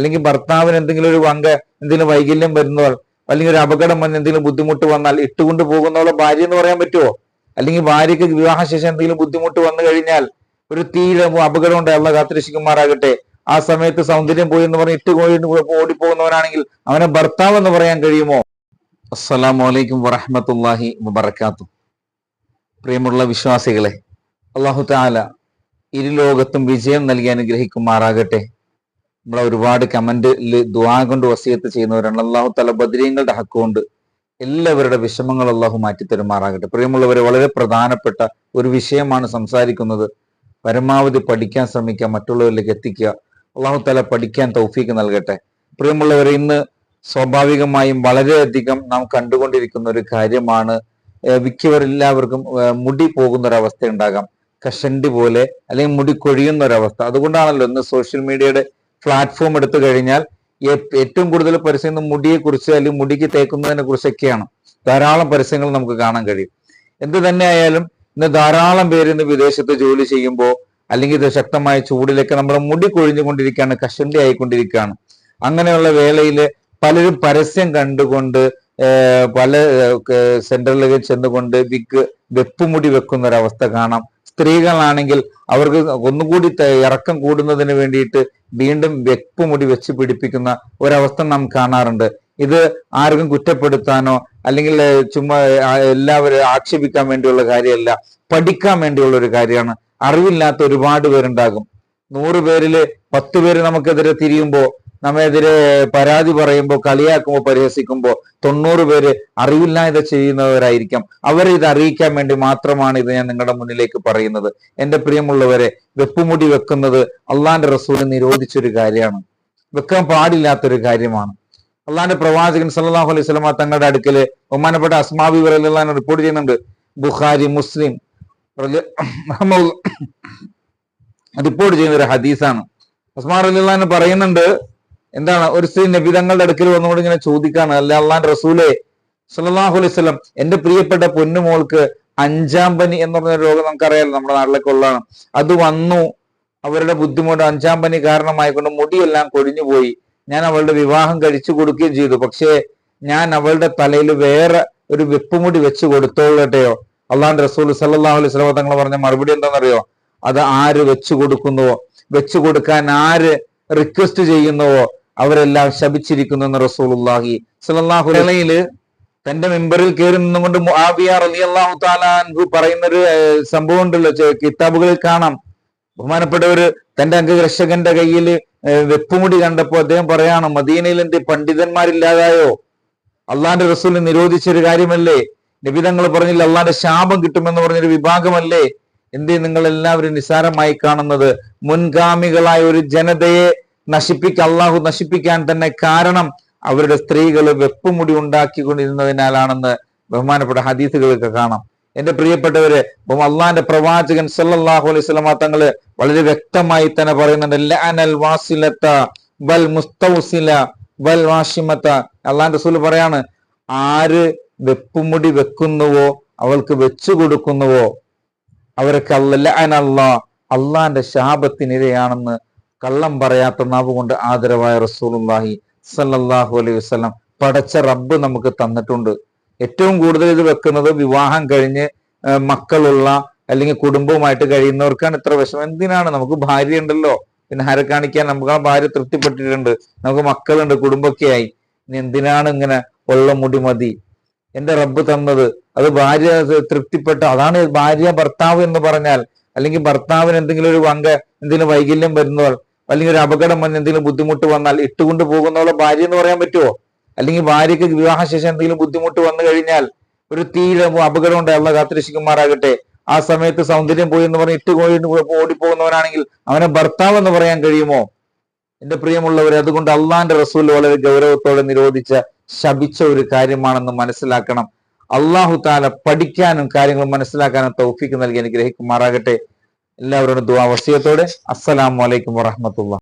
അല്ലെങ്കിൽ ഭർത്താവിന് എന്തെങ്കിലും ഒരു വങ്ക എന്തെങ്കിലും വൈകല്യം വരുന്നവൾ അല്ലെങ്കിൽ ഒരു അപകടം വന്ന് എന്തെങ്കിലും ബുദ്ധിമുട്ട് വന്നാൽ ഇട്ടുകൊണ്ട് പോകുന്നവളെ ഭാര്യ എന്ന് പറയാൻ പറ്റുമോ അല്ലെങ്കിൽ ഭാര്യയ്ക്ക് വിവാഹശേഷം എന്തെങ്കിലും ബുദ്ധിമുട്ട് വന്നു കഴിഞ്ഞാൽ ഒരു തീരെ അപകടം ഉണ്ട് അള്ള ആ സമയത്ത് സൗന്ദര്യം പോയി എന്ന് പറഞ്ഞ് ഇട്ട് ഓടിപ്പോകുന്നവനാണെങ്കിൽ അവനെ ഭർത്താവ് എന്ന് പറയാൻ കഴിയുമോ? അസ്സലാമു അലൈക്കും വറഹമത്തല്ലാഹി വബർക്കാത്തു പ്രിയമുള്ള വിശ്വാസികളെ അള്ളാഹു താല ഇരുലോകത്തും വിജയം നൽകി അനുഗ്രഹിക്കുമാറാകട്ടെ. നമ്മളെ ഒരുപാട് കമന്റിൽ ദുആ കൊണ്ട് വസിയത്ത് ചെയ്യുന്നവരാണ്. അള്ളാഹു തല ബദ്രീങ്ങളുടെ ഹക്കുകൊണ്ട് എല്ലാവരുടെ വിഷമങ്ങൾ അള്ളാഹു മാറ്റി തരുമാറാകട്ടെ. പ്രിയമുള്ളവരെ വളരെ പ്രധാനപ്പെട്ട ഒരു വിഷയമാണ് സംസാരിക്കുന്നത്. പരമാവധി പഠിക്കാൻ ശ്രമിക്കുക മറ്റുള്ളവരിലേക്ക് എത്തിക്കുക. അള്ളാഹു തല പഠിക്കാൻ തൗഫീക്ക് നൽകട്ടെ. പ്രിയമുള്ളവരെ ഇന്ന് സ്വാഭാവികമായും വളരെയധികം നാം കണ്ടുകൊണ്ടിരിക്കുന്ന ഒരു കാര്യമാണ് മിക്കവരെല്ലാവർക്കും മുടി പോകുന്ന ഒരു അവസ്ഥ ഉണ്ടാകാം കഷണ്ടി പോലെ അല്ലെങ്കിൽ മുടി കൊഴിയുന്ന ഒരവസ്ഥ അതുകൊണ്ടാണല്ലോ ഇന്ന് സോഷ്യൽ മീഡിയയുടെ പ്ലാറ്റ്ഫോം എടുത്തു കഴിഞ്ഞാൽ ഏറ്റവും കൂടുതൽ പരസ്യം മുടിയെ കുറിച്ച് അല്ലെങ്കിൽ മുടിക്ക് തേക്കുന്നതിനെ കുറിച്ചൊക്കെയാണ് ധാരാളം പരസ്യങ്ങൾ നമുക്ക് കാണാൻ കഴിയും. എന്ത് തന്നെ ആയാലും ഇന്ന് ധാരാളം പേര് ഇന്ന് വിദേശത്ത് ജോലി ചെയ്യുമ്പോൾ അല്ലെങ്കിൽ ശക്തമായ ചൂടിലൊക്കെ നമ്മുടെ മുടി കൊഴിഞ്ഞുകൊണ്ടിരിക്കുകയാണ് കഷണ്ടി ആയിക്കൊണ്ടിരിക്കുകയാണ്. അങ്ങനെയുള്ള വേളയിൽ പലരും പരസ്യം കണ്ടുകൊണ്ട് പല സെന്ററിലേക്ക് ചെന്നുകൊണ്ട് വിക്ക് വെപ്പുമുടി വെക്കുന്ന ഒരവസ്ഥ കാണാം. സ്ത്രീകളാണെങ്കിൽ അവർക്ക് ഒന്നുകൂടി ഇറക്കം കൂടുന്നതിന് വേണ്ടിയിട്ട് വീണ്ടും വെപ്പുമുടി വെച്ച് പിടിപ്പിക്കുന്ന ഒരവസ്ഥ നാം കാണാറുണ്ട്. ഇത് ആർക്കും കുറ്റപ്പെടുത്താനോ അല്ലെങ്കിൽ ചുമ്മാ എല്ലാവരും ആക്ഷേപിക്കാൻ വേണ്ടിയുള്ള കാര്യമല്ല പഠിക്കാൻ വേണ്ടിയുള്ള ഒരു കാര്യമാണ്. അറിവില്ലാത്ത ഒരുപാട് പേരുണ്ടാകും. നൂറ് പേരിൽ പത്ത് പേര് നമുക്കെതിരെ തിരിയുമ്പോൾ നമ്മെതിരെ പരാതി പറയുമ്പോൾ കളിയാക്കുമ്പോൾ പരിഹസിക്കുമ്പോൾ തൊണ്ണൂറ് പേര് അറിവില്ലാതെ ചെയ്യുന്നവരായിരിക്കാം. അവരെ ഇത് അറിയിക്കാൻ വേണ്ടി മാത്രമാണ് ഇത് ഞാൻ നിങ്ങളുടെ മുന്നിലേക്ക് പറയുന്നത്. എന്റെ പ്രിയമുള്ളവരെ വെപ്പുമുടി വെക്കുന്നത് അള്ളാന്റെ റസൂൽ നിരോധിച്ചൊരു കാര്യമാണ്. വെക്കാൻ പാടില്ലാത്തൊരു കാര്യമാണ്. അള്ളാന്റെ പ്രവാചകൻ സല്ലാഹു അലൈഹി സ്വലമ തങ്ങളുടെ അടുക്കൽ ബഹുമാനപ്പെട്ട അസ്മാബി വരലാൻ റിപ്പോർട്ട് ചെയ്യുന്നുണ്ട്. ബുഖാരി മുസ്ലിം റിപ്പോർട്ട് ചെയ്യുന്ന ഒരു ഹദീസാണ്. അസ്മാർ അലിള്ളഹാൻ പറയുന്നുണ്ട് എന്താണ്? ഒരു സ്ത്രീ നബിതങ്ങളുടെ അടുക്കൽ വന്നുകൊണ്ട് ഇങ്ങനെ ചോദിക്കാണ് അല്ല അള്ളാൻ റസൂലെ സല്ലാഹു അലൈഹി സ്വലം എന്റെ പ്രിയപ്പെട്ട പൊന്നുമോൾക്ക് അഞ്ചാം പനി എന്ന് പറഞ്ഞ രോഗം നമുക്കറിയാലോ നമ്മുടെ നാട്ടിലൊക്കെ ഉള്ളതാണ്. അത് വന്നു. അവരുടെ ബുദ്ധിമുട്ട് അഞ്ചാം പനി കാരണമായിക്കൊണ്ട് മുടിയെല്ലാം കൊഴിഞ്ഞു പോയി. ഞാൻ അവളുടെ വിവാഹം കഴിച്ചു കൊടുക്കുകയും ചെയ്തു. പക്ഷേ ഞാൻ അവളുടെ തലയിൽ വേറെ ഒരു വെപ്പുമുടി വെച്ച് കൊടുത്തോളട്ടെയോ അള്ളാൻ റസൂൽ സല്ലാഹു അലൈഹി സ്വലം തങ്ങൾ പറഞ്ഞ മറുപടി എന്താണെന്നറിയോ? അത് ആര് വെച്ചു കൊടുക്കുന്നുവോ? വെച്ചു കൊടുക്കാൻ ആര് റിക്വസ്റ്റ് ചെയ്യുന്നുവോ? അവരെല്ലാം ശപിച്ചിരിക്കുന്നു എന്ന് റസൂലുല്ലാഹി സലാഹു തന്റെ മെമ്പറിൽ കയറി നിന്നുകൊണ്ട് റളിയല്ലാഹു താലാൻഹു പറയുന്ന ഒരു സംഭവം ഉണ്ടല്ലോ കിതാബുകളിൽ കാണാം. ബഹുമാനപ്പെട്ടവര് തന്റെ അംഗരക്ഷകന്റെ കയ്യിൽ വെപ്പുമുടി കണ്ടപ്പോ അദ്ദേഹം പറയാണ് മദീനയിൽ എന്റെ പണ്ഡിതന്മാരില്ലാതായോ? അള്ളാന്റെ റസൂൽ നിരോധിച്ചൊരു കാര്യമല്ലേ? നിബിതങ്ങൾ പറഞ്ഞില്ല അള്ളാന്റെ ശാപം കിട്ടുമെന്ന് പറഞ്ഞൊരു വിഭാഗമല്ലേ? എന്തേ നിങ്ങൾ എല്ലാവരും നിസാരമായി കാണുന്നത്? മുൻഗാമികളായ ഒരു ജനതയെ നശിപ്പിക്ക അള്ളാഹു നശിപ്പിക്കാൻ തന്നെ കാരണം അവരുടെ സ്ത്രീകൾ വെപ്പുമുടി ഉണ്ടാക്കിക്കൊണ്ടിരുന്നതിനാലാണെന്ന് ബഹുമാനപ്പെട്ട ഹദീസുകളൊക്കെ കാണാം. എന്റെ പ്രിയപ്പെട്ടവര് അള്ളാന്റെ പ്രവാചകൻ സല്ലാഹു അലൈഹി സ്വലമ തങ്ങൾ വളരെ വ്യക്തമായി തന്നെ പറയുന്നുണ്ട് വാസിലത്ത ബൽ മുസ്തൗസില അള്ളാന്റെ റസൂൽ പറയാണ് ആര് വെപ്പുമുടി വെക്കുന്നുവോ അവൾക്ക് വെച്ചു കൊടുക്കുന്നുവോ അവരൊക്കെ അല്ല അള്ളാന്റെ ശാപത്തിനിരയാണെന്ന് കള്ളം പറയാത്ത നാവ് കൊണ്ട് ആദരവായ റസൂലുല്ലാഹി സല്ലാഹു അലൈഹി വസ്ലം പടച്ച റബ്ബ് നമുക്ക് തന്നിട്ടുണ്ട്. ഏറ്റവും കൂടുതൽ ഇത് വെക്കുന്നത് വിവാഹം കഴിഞ്ഞ് മക്കളുള്ള അല്ലെങ്കിൽ കുടുംബവുമായിട്ട് കഴിയുന്നവർക്കാണ് ഇത്ര വിഷമം. എന്തിനാണ്? നമുക്ക് ഭാര്യ ഉണ്ടല്ലോ. പിന്നെ ഹര കാണിക്കാൻ? നമുക്ക് ആ ഭാര്യ തൃപ്തിപ്പെട്ടിട്ടുണ്ട്. നമുക്ക് മക്കളുണ്ട് കുടുംബമൊക്കെയായി. ഇനി എന്തിനാണ് ഇങ്ങനെ ഉള്ള മുടി മതി? എന്റെ റബ്ബ് തന്നത് അത് ഭാര്യ തൃപ്തിപ്പെട്ട അതാണ് ഭാര്യ ഭർത്താവ് എന്ന് പറഞ്ഞാൽ അല്ലെങ്കിൽ ഭർത്താവിന് എന്തെങ്കിലും ഒരു വങ്ക എന്തെങ്കിലും വൈകല്യം വരുന്നവൾ അല്ലെങ്കിൽ ഒരു അപകടം വന്ന് എന്തെങ്കിലും ബുദ്ധിമുട്ട് വന്നാൽ ഇട്ടുകൊണ്ട് പോകുന്നവളെ ഭാര്യ എന്ന് പറയാൻ പറ്റുമോ അല്ലെങ്കിൽ ഭാര്യയ്ക്ക് വിവാഹശേഷം എന്തെങ്കിലും ബുദ്ധിമുട്ട് വന്നു കഴിഞ്ഞാൽ ഒരു തീരെ അപകടം ഉണ്ട് അള്ള ആ സമയത്ത് സൗന്ദര്യം പോയി എന്ന് പറഞ്ഞ് ഇട്ട് ഓടിപ്പോകുന്നവനാണെങ്കിൽ അവനെ ഭർത്താവ് എന്ന് പറയാൻ കഴിയുമോ? എന്റെ പ്രിയമുള്ളവരെ അതുകൊണ്ട് അള്ളാന്റെ റസൂൽ വളരെ ഗൗരവത്തോടെ നിരോധിച്ച ശപിച്ച ഒരു കാര്യമാണെന്ന് മനസ്സിലാക്കണം. അള്ളാഹു താല പഠിക്കാനും കാര്യങ്ങൾ മനസ്സിലാക്കാനും തൗഫിക്ക് നൽകി അനുഗ്രഹിക്കുമാറാകട്ടെ. എല്ലാവരോടും ദുവാ വസിയത്തോടെ. അസ്സലാമലൈക്കും വറഹമത്തുള്ള